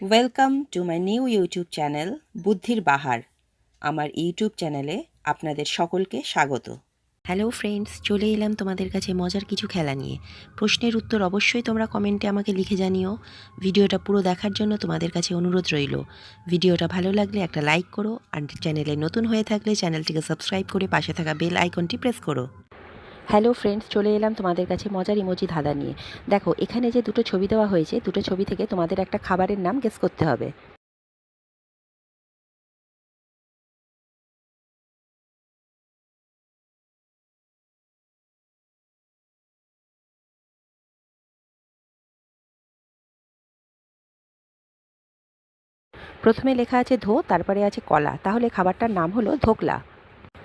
Welcome to my new YouTube channel বুদ্ধির বাহার আমার ইউটিউব চ্যানেলে আপনাদের সকলকে স্বাগত। হ্যালো ফ্রেন্ডস চলে এলাম তোমাদের কাছে মজার কিছু খেলা নিয়ে। প্রশ্নের উত্তর অবশ্যই তোমরা কমেন্টে আমাকে লিখে জানিও। ভিডিওটা পুরো দেখার জন্য তোমাদের কাছে অনুরোধ রইল। ভিডিওটা ভালো লাগলে একটা লাইক করো, আর চ্যানেলে নতুন হয়ে থাকলে চ্যানেলটিকে সাবস্ক্রাইব করে পাশে থাকা বেল আইকনটি প্রেস করো। হ্যালো ফ্রেন্ডস চলে এলাম তোমাদের কাছে মজার ইমোজি ধাঁধা নিয়ে। দেখো, এখানে যে দুটো ছবি দেওয়া হয়েছে, দুটো ছবি থেকে তোমাদের একটা খাবারের নাম গেস করতে হবে। প্রথমে লেখা আছে ধো, তারপরে আছে কলা। তাহলে খাবারটার নাম হলো ধোকলা।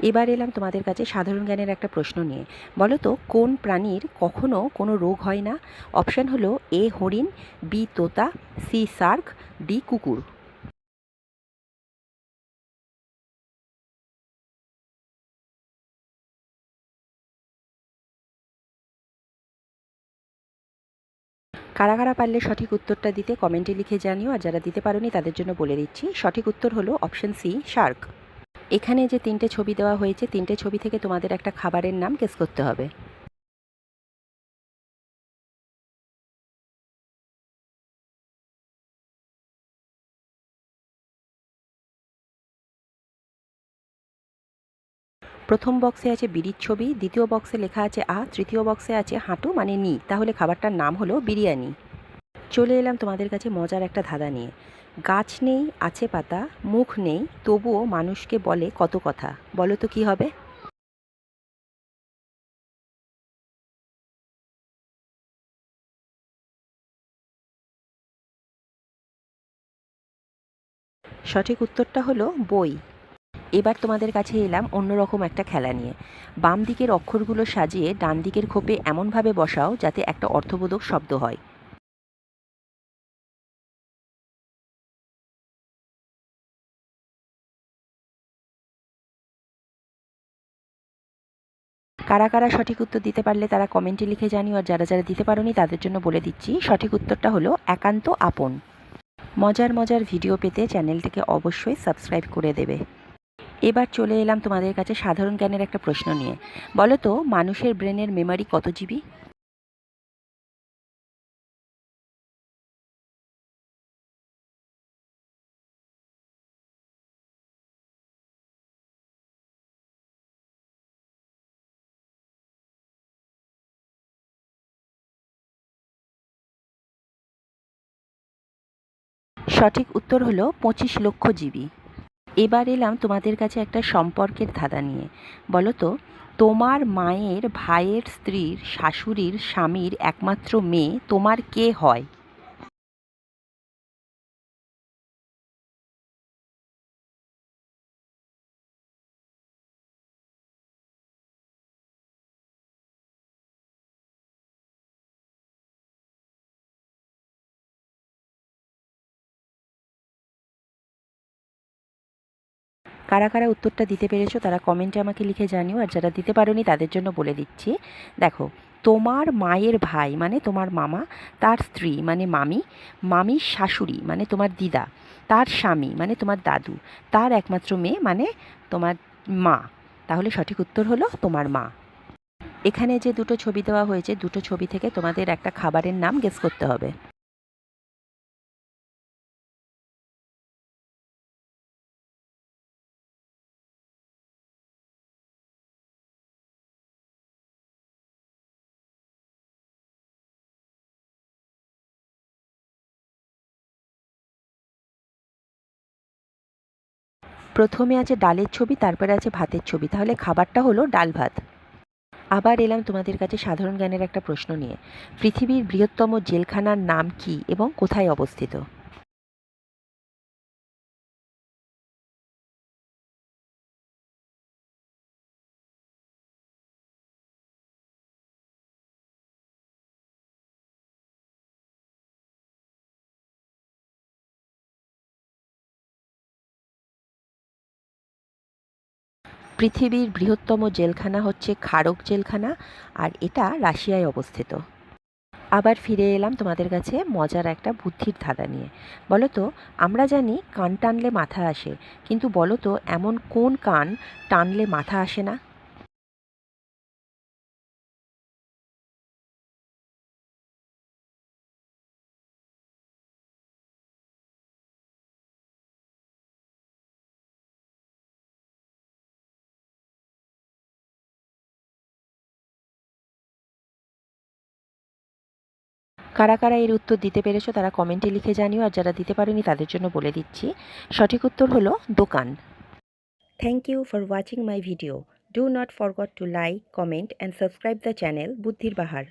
এবার এলাম তোমাদের কাছে সাধারণ জ্ঞানের একটা প্রশ্ন নিয়ে। বলো তো, কোন প্রাণীর কখনো কোনো রোগ হয় না? অপশান হলো এ হরিণ, বি তোতা, সি সার্ক, ডি কুকুর। কারা কারা পারলে সঠিক উত্তরটা দিতে কমেন্টে লিখে জানিও, আর যারা দিতে পারোনি তাদের জন্য বলে দিচ্ছি, সঠিক উত্তর হলো অপশন সি শার্ক এখানে যে তিনটে ছবি দেওয়া হয়েছে, তিনটে ছবি থেকে তোমাদের একটা খাবারের নাম গেস করতে হবে। প্রথম বক্সে আছে বিড়ির ছবি, দ্বিতীয় বক্সে লেখা আছে আ, তৃতীয় বক্সে আছে হাঁটু মানে নি। তাহলে খাবারটার নাম হলো বিরিয়ানি। চলে এলাম তোমাদের কাছে মজার একটা ধাঁধা নিয়ে। গাছ নেই, আছে পাতা, মুখ নেই, তবুও মানুষকে বলে কত কথা। বলো তো কী হবে? সঠিক উত্তরটা হলো বই। এবার তোমাদের কাছে এলাম অন্যরকম একটা খেলা নিয়ে। বাম দিকের অক্ষরগুলো সাজিয়ে ডান দিকের খোপে এমনভাবে বসাও যাতে একটা অর্থবোধক শব্দ হয়। কারা কারা সঠিক উত্তর দিতে পারলে তারা কমেন্টে লিখে জানিও, আর যারা যারা দিতে পারোনি তাদের জন্য বলে দিচ্ছি, সঠিক উত্তরটা হলো একান্ত আপন। মজার মজার ভিডিও পেতে চ্যানেলটিকে অবশ্যই সাবস্ক্রাইব করে দেবে। এবার চলে এলাম তোমাদের কাছে সাধারণ জ্ঞানের একটা প্রশ্ন নিয়ে। বলো তো, মানুষের ব্রেনের মেমারি কত জিবি? সঠিক উত্তর হলো পঁচিশ লক্ষ জীবী। এবার এলাম তোমাদের কাছে একটা সম্পর্কের ধাঁধা নিয়ে। বলো তো, তোমার মায়ের, ভাইয়ের স্ত্রীর, শাশুড়ির, স্বামীর একমাত্র মেয়ে তোমার কে হয়? কারা কারা উত্তরটা দিতে পেরেছ তারা কমেন্টে আমাকে লিখে জানিও, আর যারা দিতে পারোনি তাদের জন্য বলে দিচ্ছি। দেখো, তোমার মায়ের ভাই মানে তোমার মামা, তার স্ত্রী মানে মামি, মামির শাশুড়ি মানে তোমার দিদা, তার স্বামী মানে তোমার দাদু, তার একমাত্র মেয়ে মানে তোমার মা। তাহলে সঠিক উত্তর হলো তোমার মা। এখানে যে দুটো ছবি দেওয়া হয়েছে, দুটো ছবি থেকে তোমাদের একটা খাবারের নাম গেস করতে হবে। প্রথমে আছে ডালের ছবি, তারপরে আছে ভাতের ছবি। তাহলে খাবারটা হলো ডাল ভাত। আবার এলাম তোমাদের কাছে সাধারণ জ্ঞানের একটা প্রশ্ন নিয়ে। পৃথিবীর বৃহত্তম জেলখানার নাম কি এবং কোথায় অবস্থিত? পৃথিবীর বৃহত্তম জেলখানা হচ্ছে খারক জেলখানা, আর এটা রাশিয়ায় অবস্থিত। আবার ফিরে এলাম তোমাদের কাছে মজার একটা বুদ্ধির ধাঁধা নিয়ে। বলো তো, আমরা জানি কান টানলে মাথা আসে, কিন্তু বলো তো, এমন কোন কান টানলে মাথা আসে না? কারা কারা এর উত্তর দিতে পেরেছ তারা কমেন্টে লিখে জানিও, আর যারা দিতে পারেনি তাদের জন্য বলে দিচ্ছি। সঠিক উত্তর হলো দোকান। Thank you for watching my video do not forgot to like comment and subscribe the channel বুদ্ধির বাহার।